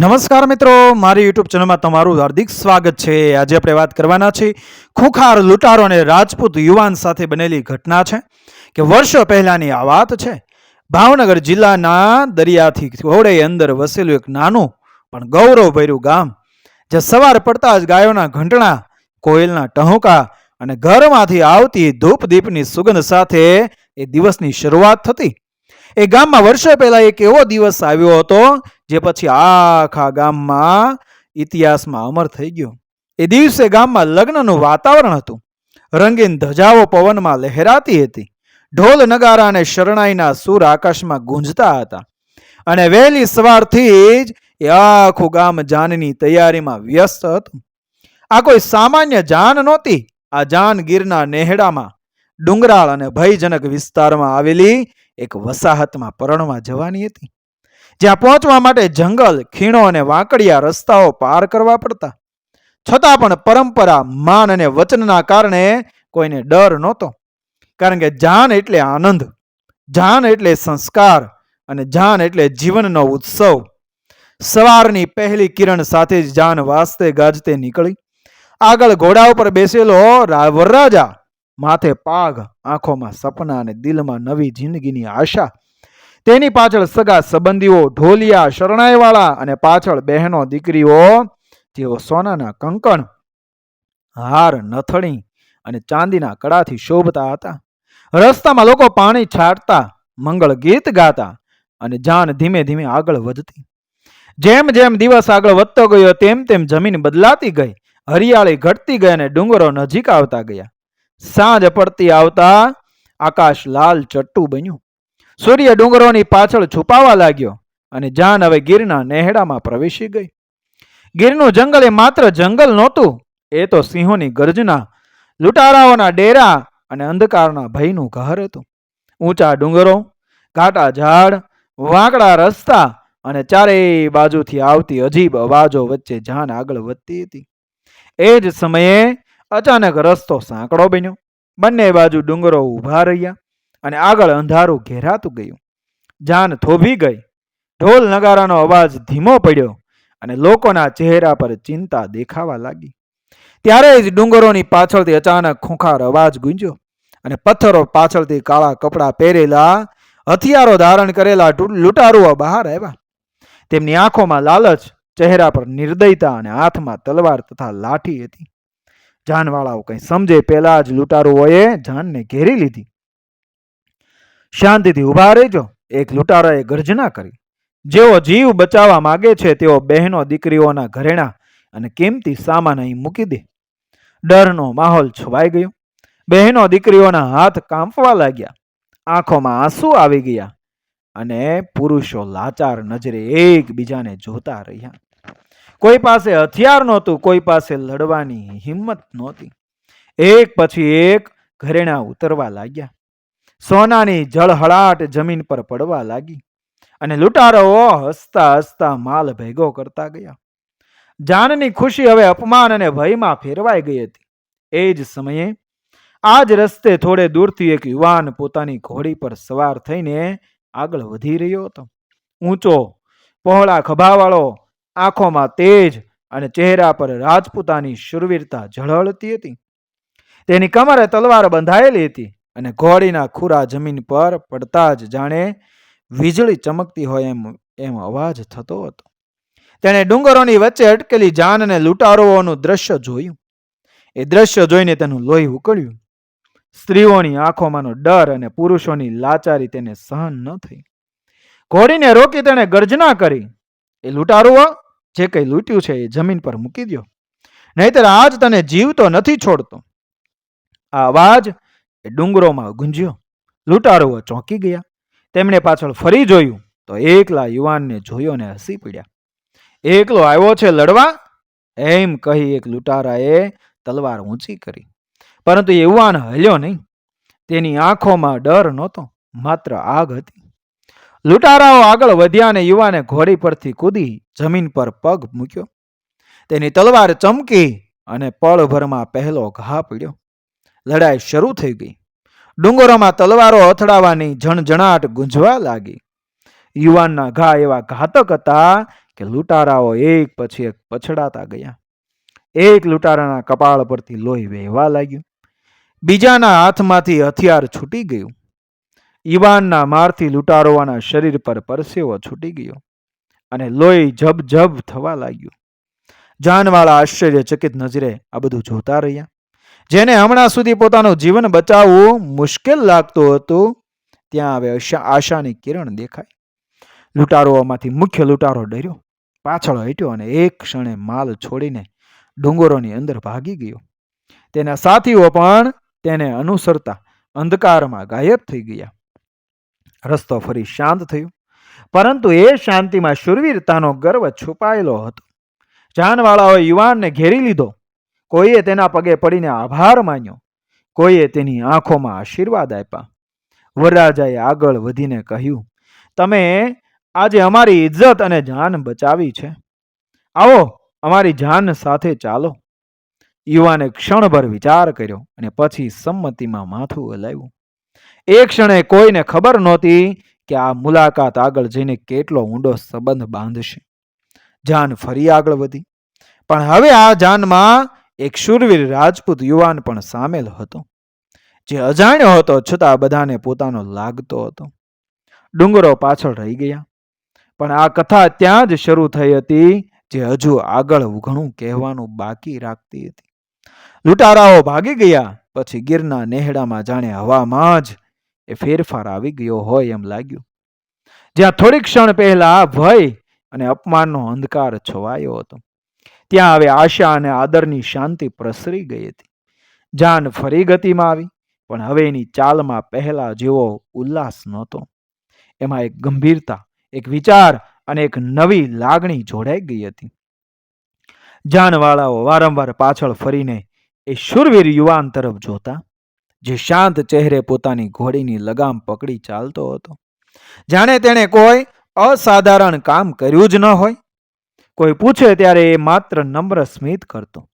નમસ્કાર મિત્રો, મારી યુટ્યુબ ચેનલમાં તમારું હાર્દિક સ્વાગત છે. આજે આપણે વાત કરવાના છે ખુખાર લૂંટારો અને રાજપૂત યુવાન સાથે બનેલી ઘટના છે કે વર્ષો પહેલાની આ વાત છે. ભાવનગર જિલ્લાના દરિયાથી થોડે અંદર વસેલું એક નાનું પણ ગૌરવભર્યું ગામ, જે સવાર પડતા જ ગાયોના ઘંટણા, કોયલના ટહુકા અને ઘરમાંથી આવતી ધૂપ દીપની સુગંધ સાથે એ દિવસની શરૂઆત થતી. એ ગામમાં વર્ષો પહેલા એક એવો દિવસ આવ્યો હતો, જે પછી આખા ગામમાં ઇતિહાસમાં અમર થઈ ગયો. એ દિવસે ગામમાં લગ્નનું વાતાવરણ હતું. રંગીન ધજાઓ પવનમાં લહેરાતી હતી. ઢોલ નગારા અને શરણાઈના સૂર આકાશમાં ગુંજતા હતા. અને વહેલી સવારથી જ એ આખું ગામ જાનની તૈયારીમાં વ્યસ્ત હતું. આ કોઈ સામાન્ય જાન નહોતી. આ જાન ગીરના નેહડામાં ડુંગરાળ અને ભયજનક વિસ્તારમાં આવેલી એક વસાહતમાં પરણવા જવાની હતી, જ્યાં પહોંચવા માટે જંગલ, ખીણો અને વાંકડિયા રસ્તાઓ પાર કરવા પડતા. છતાં પણ પરંપરા, માન અને વચનના કારણે કોઈને ડર નહોતો, કારણ કે જાન એટલે આનંદ, જાન એટલે સંસ્કાર અને જાન એટલે જીવનનો ઉત્સવ. સવારની પહેલી કિરણ સાથે જ જાન વાસ્તે ગાજતે નીકળી. આગળ ઘોડા ઉપર બેસેલો વરરાજા માથે પાઘ આંખોમાં સપના અને દિલમાં નવી જિંદગીની આશા. તેની પાછળ સગા સંબંધીઓ, ઢોલિયા, શરણાઈવાળા અને પાછળ બહેનો, દીકરીઓ, જેઓ સોનાના કંકણ, હાર, નથણી અને ચાંદીના કડાથી શોભતા હતા. રસ્તામાં લોકો પાણી છાંટતા, મંગળ ગીત ગાતા અને જાન ધીમે ધીમે આગળ વધતી. જેમ જેમ દિવસ આગળ વધતો ગયો, તેમ તેમ જમીન બદલાતી ગઈ. હરિયાળી ઘટતી ગઈ અને ડુંગરો નજીક આવતા ગયા. સાંજ પડતી આવતા આકાશ લાલ ચટ્ટુ બન્યું. સૂર્ય ડુંગરોની પાછળ છુપાવા લાગ્યો અને જાન હવે ગીરના નેહડામાં પ્રવેશી ગઈ. ગીરનું જંગલ એ માત્ર જંગલ નહોતું, એ તો સિંહોની ગર્જના, લૂંટારાઓના ડેરા અને અંધકારના ભયનું ઘર હતું. ઊંચા ડુંગરો, ઘાટા ઝાડ, વાંકડા રસ્તા અને ચારેય બાજુથી આવતી અજીબ અવાજો વચ્ચે જાન આગળ વધતી હતી. એ જ સમયે અચાનક રસ્તો સાંકડો બન્યો. બંને બાજુ ડુંગરો ઊભા રહ્યા અને આગળ અંધારું ઘેરાતું ગયું. જાન થોભી ગઈ. ઢોલ નગારાનો અવાજ ધીમો પડ્યો અને લોકોના ચહેરા પર ચિંતા દેખાવા લાગી. ત્યારે જ ડુંગરોની પાછળથી અચાનક ખૂંખાર અવાજ ગુંજ્યો અને પથ્થરો પાછળથી કાળા કપડાં પહેરેલા હથિયારો ધારણ કરેલા લૂંટારુઓ બહાર આવ્યા. તેમની આંખોમાં લાલચ, ચહેરા પર નિર્દયતા અને હાથમાં તલવાર તથા લાઠી હતી. જાનવાળાઓ કંઈ સમજે, પહેલા જ લૂંટારુઓએ જાનને ઘેરી લીધી. શાંતિથી ઊભા રહેજો. એક લૂંટારાએ ગર્જના કરી. જેઓ જીવ બચાવવા માગે છે, તેઓ બહેનો દીકરીઓના ઘરેણા અને કિંમતી સામાન અહીં મૂકી દે. ડરનો માહોલ છવાઈ ગયો. બહેનો દીકરીઓના હાથ કાંપવા લાગ્યા. આંખોમાં આંસુ આવી ગયા અને પુરુષો લાચાર નજરે એકબીજાને જોતા રહ્યા. કોઈ પાસે હથિયાર નહોતું, કોઈ પાસે લડવાની હિંમત નહોતી. એક પછી એક ઘરેણા ઉતરવા લાગ્યા. સોનાની જળહળાટ જમીન પર પડવા લાગી અને લૂંટારાઓ હસતા હસતા માલ ભેગો કરતા ગયા. જાનની ખુશી હવે અપમાન અને ભયમાં ફેરવાઈ ગઈ હતી. એ જ સમયે આ જ રસ્તે થોડે દૂરથી એક યુવાન પોતાની ઘોડી પર સવાર થઈને આગળ વધી રહ્યો હતો. ઊંચો, પહોળા ખભાવાળો આંખોમાં તેજ અને ચહેરા પર રાજપૂતાની શુરવીરતા ઝળહળતી હતી. તેની કમરે તલવાર બંધાયેલી હતી અને ઘોડીના ખુરા જમીન પર પડતા જ જાણે વીજળી ચમકતી હોય એમ એમ અવાજ થતો હતો. તેણે ડુંગરોની વચ્ચે અટકેલી જાન અને લૂંટારોઓનું દ્રશ્ય જોયું. એ દ્રશ્ય જોઈને તેનું લોહી ઉકળ્યું. સ્ત્રીઓની આંખોમાંનો ડર અને પુરુષોની લાચારી તેને સહન ન થઈ. ઘોડીને રોકી તેણે ગર્જના કરી. એ લૂંટારુઓ જે કંઈ લૂંટ્યું છે એ જમીન પર મૂકી દો નહીતર આજ તને જીવતો નથી છોડતો. આ અવાજ એ ડુંગરોમાં ગુંજ્યો. લૂંટારુઓ ચોંકી ગયા. તેમણે પાછળ ફરી જોયું તો એકલા યુવાનને જોયો ને હસી પડ્યા. એકલો આવ્યો છે લડવા? એમ કહી એક લૂંટારાએ તલવાર ઊંચી કરી. પરંતુ એ યુવાન હલ્યો નહીં. તેની આંખોમાં ડર નહોતો. માત્ર આગ હતી. લૂંટારાઓ આગળ વધ્યા અને યુવાને ઘોડી પરથી કૂદી જમીન પર પગ મૂક્યો. તેની તલવાર ચમકી અને પળભરમાં પહેલો ઘા પડ્યો. લડાઈ શરૂ થઈ ગઈ. ડુંગરોમાં તલવારો અથડાવાની જણજણાટ ગુંજવા લાગી. યુવાનના ઘા એવા ઘાતક હતા કે લૂંટારાઓ એક પછી એક પછડાતા ગયા. એક લૂંટારાના કપાળ પરથી લોહી વહેવા લાગ્યું. બીજાના હાથમાંથી હથિયાર છૂટી ગયું. ઈવાનના મારથી લૂંટારોવાના શરીર પર પરસેવો છૂટી ગયો અને લોહી જબ થવા લાગ્યું. જાનવાળા આશ્ચર્યચકિત નજરે આ બધું જોતા રહ્યા. જેને હમણાં સુધી પોતાનું જીવન બચાવવું મુશ્કેલ લાગતું હતું, ત્યાં હવે આશાની કિરણ દેખાય લૂંટારોમાંથી મુખ્ય લૂંટારો ડર્યો. પાછળ હટ્યો અને એક ક્ષણે માલ છોડીને ડુંગરોની અંદર ભાગી ગયો. તેના સાથીઓ પણ તેને અનુસરતા અંધકારમાં ગાયબ થઈ ગયા. રસ્તો ફરી શાંત થયો. પરંતુ એ શાંતિમાં શુરવીરતાનો ગર્વ છુપાયેલો હતો. જાનવાળાઓએ યુવાનને ઘેરી લીધો. કોઈએ તેના પગે પડીને આભાર માન્યો. કોઈએ તેની આંખોમાં આશીર્વાદ આપ્યા. વરરાજાએ આગળ વધીને કહ્યું, તમે આજે અમારી ઇજ્જત અને જાન બચાવી છે. આવો, અમારી જાન સાથે ચાલો. યુવાને ક્ષણભર વિચાર કર્યો અને પછી સંમતિમાં માથું હલાવ્યું. એ ક્ષણે કોઈને ખબર નહોતી કે આ મુલાકાત આગળ જઈને કેટલો ઊંડો સંબંધ બાંધશે. જાન ફરી આગળ વધી. પણ હવે આ જાનમાં એક શૂરવીર રાજપૂત યુવાન પણ સામેલ હતો, જે અજાણ્યો હતો છતાં બધાને પોતાનો લાગતો હતો. ડુંગરો પાછળ રહી ગયા. પણ આ કથા ત્યાં જ શરૂ થઈ હતી, જે હજુ આગળ ઘણું કહેવાનું બાકી રાખતી હતી. લૂંટારાઓ ભાગી ગયા, પછી ગીરના નેહડામાં જાણે હવામાં જ એ ફેરફાર આવી ગયો હોય એમ લાગ્યું. જ્યાં થોડી ક્ષણ પહેલા ભય અને અપમાનનો અંધકાર છવાયો હતો. ત્યાં હવે આશા અને આદરની શાંતિ પ્રસરી ગઈ હતી. જાન ફરી ગતિમાં આવી, પણ હવે એની ચાલમાં પહેલા જેવો ઉલ્લાસ નહોતો. એમાં એક ગંભીરતા, એક વિચાર અને એક નવી લાગણી જોડાઈ ગઈ હતી. જાનવાળાઓ વારંવાર પાછળ ફરીને એ શુરવીર યુવાન તરફ જોતા જે શાંત ચહેરે પોતાની ઘોડીની લગામ પકડી ચાલતો હતો. જાણે તેણે કોઈ અસાધારણ કામ કર્યું જ ન હોય. કોઈ પૂછે ત્યારે એ માત્ર નમ્ર સ્મિત કરતો.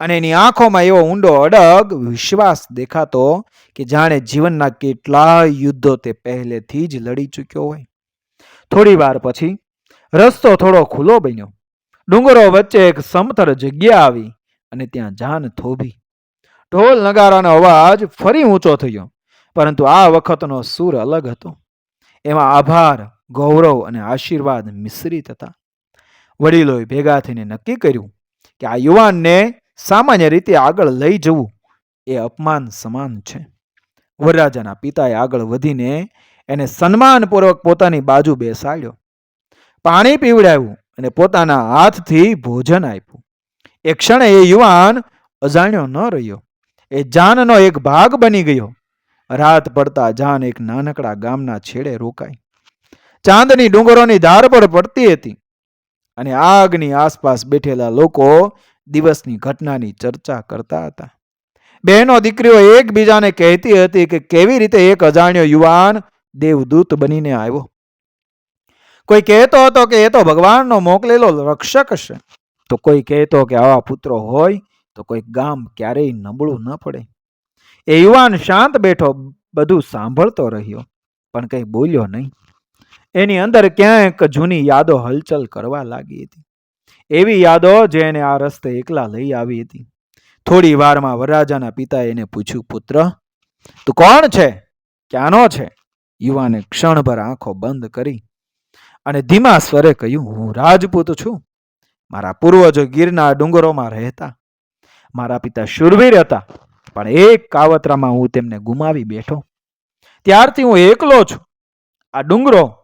અને એની આંખોમાં એવો ઊંડો અડગ વિશ્વાસ દેખાતો કે જાણે જીવનના કેટલા યુદ્ધો તે પહેલેથી જ લડી ચૂક્યો હોય. થોડી વાર પછી રસ્તો થોડો ખુલ્લો બન્યો. ડુંગરો વચ્ચે એક સમતર જગ્યા આવી અને ત્યાં જાન થોભી. ઢોલ નગારાનો અવાજ ફરી ઊંચો થયો, પરંતુ આ વખતનો સૂર અલગ હતો. એમાં આભાર, ગૌરવ અને આશીર્વાદ મિશ્રિત હતા. વડીલોએ ભેગા થઈને નક્કી કર્યું કે આ યુવાનને સામાન્ય રીતે આગળ લઈ જવું એ અપમાન સમાન છે. વરરાજાના પિતાએ આગળ વધીને એને સન્માનપૂર્વક પોતાની બાજુ બેસાડ્યો. પાણી પીવડાવ્યું અને પોતાના હાથથી ભોજન આપ્યું. એ ક્ષણે એ યુવાન અજાણ્યો ન રહ્યો. એ જાનનો એક ભાગ બની ગયો. રાત પડતા જાન એક નાનકડા ગામના છેડે રોકાઈ. ચાંદની ડુંગરોની ધાર પર પડતી હતી. અને આગની આસપાસ બેઠેલા લોકો દિવસની ઘટનાની ચર્ચા કરતા હતા. બહેનો દીકરીઓ એકબીજાને કહેતી હતી કે કેવી રીતે એક અજાણ્યો યુવાન દેવદૂત બનીને આવ્યો. કોઈ કહેતો હતો કે એ તો ભગવાનનો મોકલેલો રક્ષક હશે તો કોઈ કહેતો કે આવા પુત્રો હોય તો કોઈ ગામ ક્યારેય નબળું ન પડે. એ યુવાન શાંત બેઠો બધું સાંભળતો રહ્યો, પણ કંઈ બોલ્યો નહીં. એની અંદર ક્યાંક જૂની યાદો હલચલ કરવા લાગી હતી. એવી યાદો જે એને આ રસ્તે એકલા લઈ આવી હતી. થોડી વારમાં વરરાજાના પિતાએ એને પૂછ્યું, પુત્ર, તું કોણ છે? ક્યાંનો છે? યુવાને ક્ષણભર આંખો બંધ કરી અને ધીમા સ્વરે કહ્યું, હું રાજપૂત છું. મારા પૂર્વજો ગીરના ડુંગરોમાં રહેતા. મારા પિતા શુરવીર હતા, પણ એક કાવતરામાં હું તેમને ગુમાવી બેઠો. ત્યારથી હું એકલો છું. આ ડુંગરો,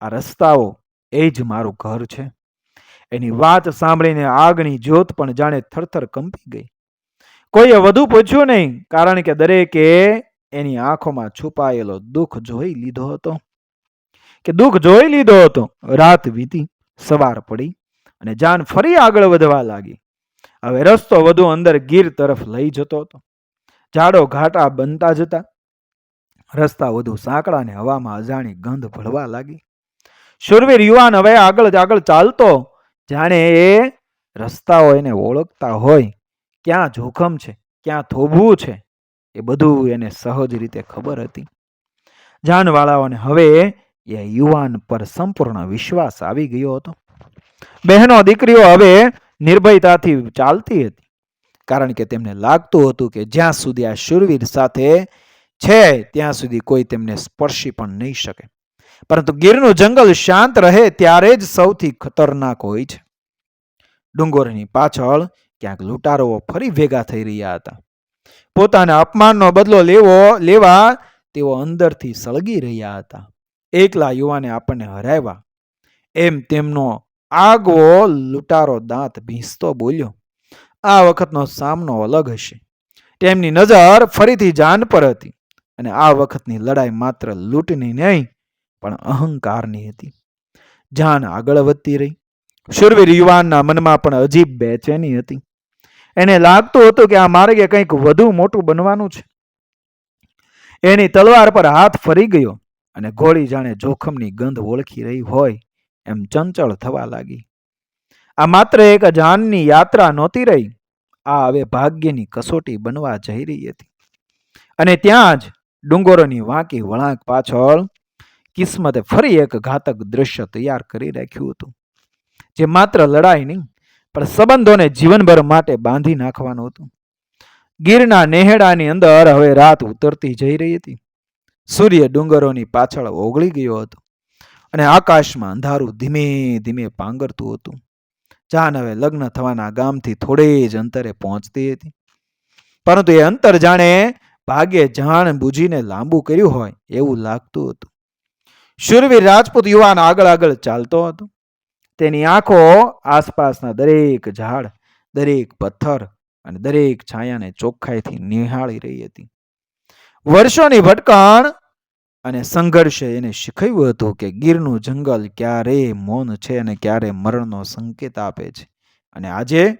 આ રસ્તાઓ, એ જ મારું ઘર છે. એની વાત સાંભળીને આગની જ્યોત પણ જાણે થરથર કંપી ગઈ. કોઈએ વધુ પૂછ્યું નહીં, કારણ કે દરેકે એની આંખોમાં છુપાયેલો દુઃખ જોઈ લીધો હતો. કે દુઃખ જોઈ લીધો હતો, રાત વીતી, સવાર પડી, અને જાન ફરી આગળ વધવા લાગી. હવે રસ્તો વધુ અંદર ગીર તરફ લઈ જતો હતો. ઝાડો ઘાટા બનતા જતા, રસ્તા વધુ સાંકડા અને હવામાં અજાણી ગંધ ભળવા લાગી. શુરવીર યુવાન હવે આગળ જ આગળ ચાલતો, જાણે એ રસ્તાઓ એને ઓળખતા હોય. ક્યાં જોખમ છે, ક્યાં થોભવું છે, એ બધું એને સહજ રીતે ખબર હતી. જાનવાળાઓને હવે એ યુવાન પર સંપૂર્ણ વિશ્વાસ આવી ગયો હતો. બહેનો, દીકરીઓ, હવે નિર્ભયતાથી ચાલતી હતી. કારણ કે તેમને લાગતું હતું કે જ્યાં સુધી આ શૂરવીર સાથે છે, ત્યાં સુધી કોઈ તેમને સ્પર્શી પણ નહીં શકે. પરંતુ ગીરનું જંગલ શાંત રહે ત્યારે જ સૌથી ખતરનાક હોય છે. ડુંગરની પાછળ ક્યાંક લૂંટારોઓ ફરી ભેગા થઈ રહ્યા હતા. પોતાના અપમાનનો બદલો લેવો, લેવા તેઓ અંદરથી સળગી રહ્યા હતા. એકલા યુવાને આપણને હરાવ્યા. એમ તેમનો આગવો લૂંટારો દાંત ભીંસતો બોલ્યો, આ વખતનો સામનો અલગ હશે. તેમની નજર ફરીથી જાન પર હતી અને આ વખતની લડાઈ માત્ર લૂંટની નહીં, પણ અહંકારની હતી. જાન આગળ વધતી રહી. શુરવીર યુવાનના મનમાં પણ અજીબ બેચેની હતી. એને લાગતું હતું કે આ માર્ગે કંઈક વધુ મોટું બનવાનું છે. એની તલવાર પર હાથ ફરી ગયો અને ઘોડી જાણે જોખમની ગંધ ઓળખી રહી હોય એમ ચંચળ થવા લાગી. આ માત્ર એક જાનની યાત્રા નહોતી રહી, આ હવે ભાગ્યની કસોટી બનવા જઈ રહી હતી. અને ત્યાં જ ડુંગરોની વાંકી વળાંક પાછળ કિસ્મતે ફરી એક ઘાતક દ્રશ્ય તૈયાર કરી રાખ્યું હતું, જે માત્ર લડાઈ નહીં, પણ સંબંધોને જીવનભર માટે બાંધી નાખવાનું હતું. ગીરના નેહડાની અંદર હવે રાત ઉતરતી જઈ રહી હતી. સૂર્ય ડુંગરોની પાછળ ઓગળી ગયો હતો. અને આકાશમાં અંધારું ધીમે ધીમે પાંગરતું હતું. જાન હવે લગ્ન થવાના ગામથી થોડે જ અંતરે પહોંચતી હતી. પરંતુ એ અંતર જાણે ભાગ્યે જાણ બુજીને લાંબુ કર્યું હોય એવું લાગતું હતું. શુરવીર રાજપૂત યુવાન આગળ આગળ ચાલતો હતો. તેની આંખો આસપાસના દરેક ઝાડ, દરેક પથ્થર અને દરેક છાયાને ચોખ્ખાઈથી નિહાળી રહી હતી. વર્ષોની ભટકણ અને સંઘર્ષે એને શીખવ્યું હતું કે ગીરનું જંગલ ક્યારે મૌન છે અને ક્યારે મરણનો સંકેત આપે છે. અને આજે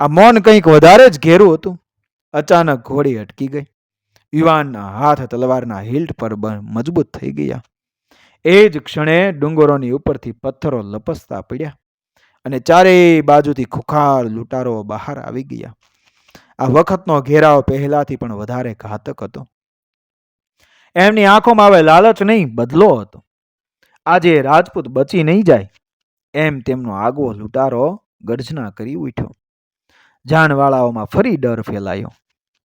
આ મૌન કંઈક વધારે જ ઘેરું હતું. અચાનક ઘોડી અટકી ગઈ. યુવાનના હાથ તલવારના હિલ્ટ પર મજબૂત થઈ ગયા. એ જ ક્ષણે ડુંગરોની ઉપરથી પથ્થરો લપસતા પડ્યા અને ચારેય બાજુથી ખુખાર લૂંટારો બહાર આવી ગયા. આ વખતનો ઘેરાવ પહેલાથી પણ વધારે ઘાતક હતો. એમની આંખોમાં હવે લાલચ નહીં, બદલો હતો. આજે રાજપૂત બચી નહીં જાય. એમ તેમનો આગવો લૂંટારો ગર્જના કરી ઉઠ્યો. જાનવાળાઓમાં ફરી ડર ફેલાયો.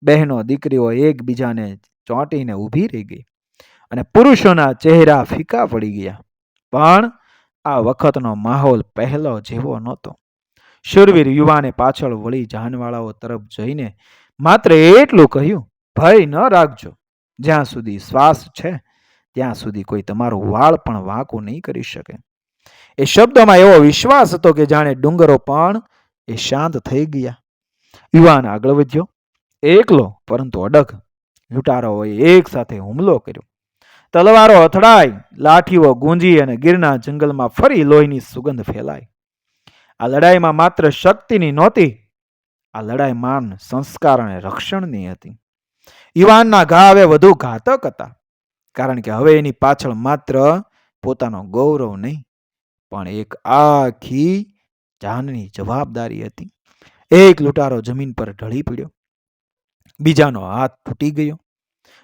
બહેનો દીકરીઓ એકબીજાને ચોંટીને ઊભી રહી ગઈ અને પુરુષોના ચહેરા ફીકા પડી ગયા. પણ આ વખતનો માહોલ પહેલો જેવો નહોતો. શુરવીર યુવાને પાછળ વળી જાનવાળાઓ તરફ જઈને માત્ર એટલું કહ્યું, ભય ન રાખજો. જ્યાં સુધી શ્વાસ છે, ત્યાં સુધી કોઈ તમારું વાળ પણ વાંકો નહીં કરી શકે. એ શબ્દમાં એવો વિશ્વાસ હતો કે જાણે ડુંગરો પણ એ શાંત થઈ ગયા. યુવાન આગળ વધ્યો. એકલો, પરંતુ અડગ. લૂંટારાઓએ એક સાથે હુમલો કર્યો. તલવારો અથડાઈ, લાઠીઓ ગુંજી અને ગીરના જંગલમાં ફરી લોહીની સુગંધ ફેલાઈ. આ લડાઈમાં માત્ર શક્તિની નહોતી, આ લડાઈ માન સંસ્કાર અને રક્ષણની હતી. યુવાનના ઘા હવે વધુ ઘાતક હતા. કારણ કે હવે એની પાછળ માત્ર પોતાનો ગૌરવ નહીં, પણ એક આખી જાનની જવાબદારી હતી. એક લૂંટારો જમીન પર ઢળી પડ્યો. બીજાનો હાથ તૂટી ગયો.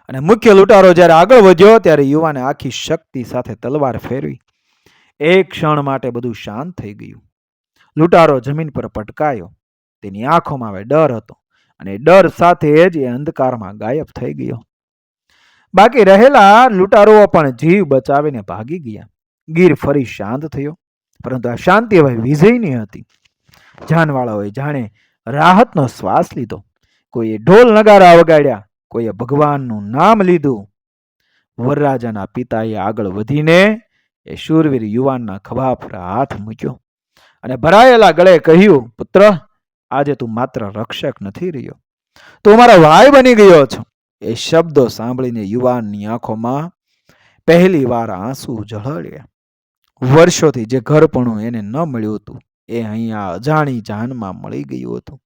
અને મુખ્ય લૂંટારો જ્યારે આગળ વધ્યો ત્યારે યુવાને આખી શક્તિ સાથે તલવાર ફેરવી. એક ક્ષણ માટે બધું શાંત થઈ ગયું. લૂંટારો જમીન પર પટકાયો. તેની આંખોમાં હવે ડર હતો. અને ડર સાથે જ એ અંધકારમાં ગાયબ થઈ ગયો. બાકી રહેલા લૂંટારુઓ પણ જીવ બચાવીને ભાગી ગયા. ગીર ફરી શાંત થયો. પરંતુ આ શાંતિ હવે વિજયની હતી. જાનવાળાઓએ જાણે રાહતનો શ્વાસ લીધો. કોઈએ ઢોલ નગારા વગાડ્યા, કોઈએ ભગવાનનું નામ લીધું. વરરાજાના પિતાએ આગળ વધીને એ શૂરવીર યુવાનના ખભા પર હાથ મૂક્યો અને ભરાયેલા ગળે કહ્યું, પુત્ર આજે તું માત્ર રક્ષક નથી રહ્યો. તું મારા ભાઈ બની ગયો છો. એ શબ્દો સાંભળીને યુવાનની આંખોમાં પહેલી વાર આંસુ ઝળળ્યા વર્ષોથી જે ઘરપણું એને ન મળ્યું હતું, એ અહીંયા અજાણી જાનમાં મળી ગયું હતું.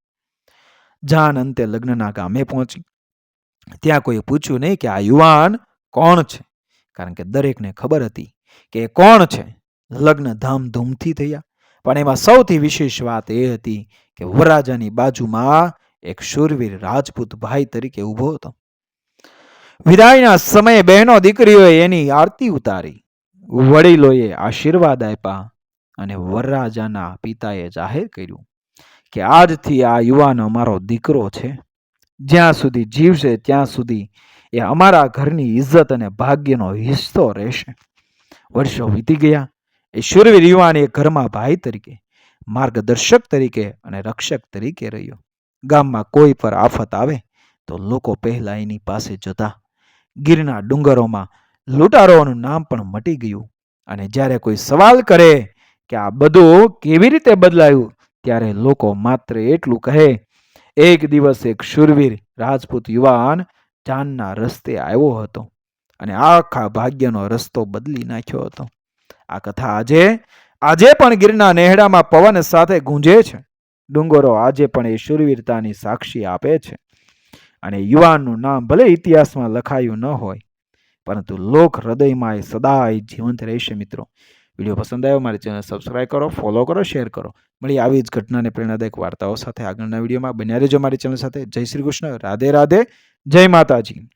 જાન અંતે લગ્નના ગામે પહોંચી. ત્યાં કોઈ પૂછ્યું નહીં કે આ યુવાન કોણ છે? કારણ કે દરેકને ખબર હતી કે કોણ છે. લગ્ન ધામધૂમથી થયા. પણ એમાં સૌથી વિશેષ વાત એ હતી કે વરરાજાની બાજુમાં એક શૂરવીર રાજપૂત ભાઈ તરીકે ઊભો હતો. વિદાયના સમયે બહેનો દીકરીઓએ એની આરતી ઉતારી. વડીલોએ આશીર્વાદ આપ્યા અને વરરાજાના પિતાએ જાહેર કર્યું કે આજથી આ યુવાન અમારો દીકરો છે. જ્યાં સુધી જીવશે ત્યાં સુધી એ અમારા ઘરની ઇજ્જત અને ભાગ્યનો હિસ્સો રહેશે. વર્ષો વીતી ગયા. એ શૂરવીર યુવાન એ ઘરમાં ભાઈ તરીકે માર્ગદર્શક તરીકે અને રક્ષક તરીકે રહ્યો. ગામમાં કોઈ પર આફત આવે તો લોકો પહેલા એની પાસે જતા. ગીરના ડુંગરોમાં લૂંટારોનું નામ પણ મટી ગયું અને જ્યારે કોઈ સવાલ કરે કે આ બધું કેવી રીતે બદલાયું, ત્યારે લોકો માત્ર એટલું કહે, એક દિવસ એક શૂરવીર રાજપૂત યુવાન જાનના રસ્તે આવ્યો હતો અને આખા ભાગ્યનો રસ્તો બદલી નાખ્યો હતો. આ કથા આજે આજે પણ ગીરના નેહડામાં પવન સાથે ગુંજે છે. ડુંગરો આજે પણ એ શૂરવીરતાની સાક્ષી આપે છે. અને યુવાનનું નામ ભલે ઇતિહાસમાં લખાયું ન હોય, પરંતુ લોક હૃદયમાં એ સદાય જીવંત રહેશે મિત્રો. વીડિયો પસંદ આવ્યો મારી ચેનલ સબસ્ક્રાઇબ કરો, ફોલો કરો, શેર કરો. મળી આવી જ ઘટનાને પ્રેરણાદાયક વાર્તાઓ સાથે આગળના વિડીયોમાં. બન્યા રહેજો મારી ચેનલ સાથે. જય શ્રી કૃષ્ણ. રાધે રાધે. જય માતાજી.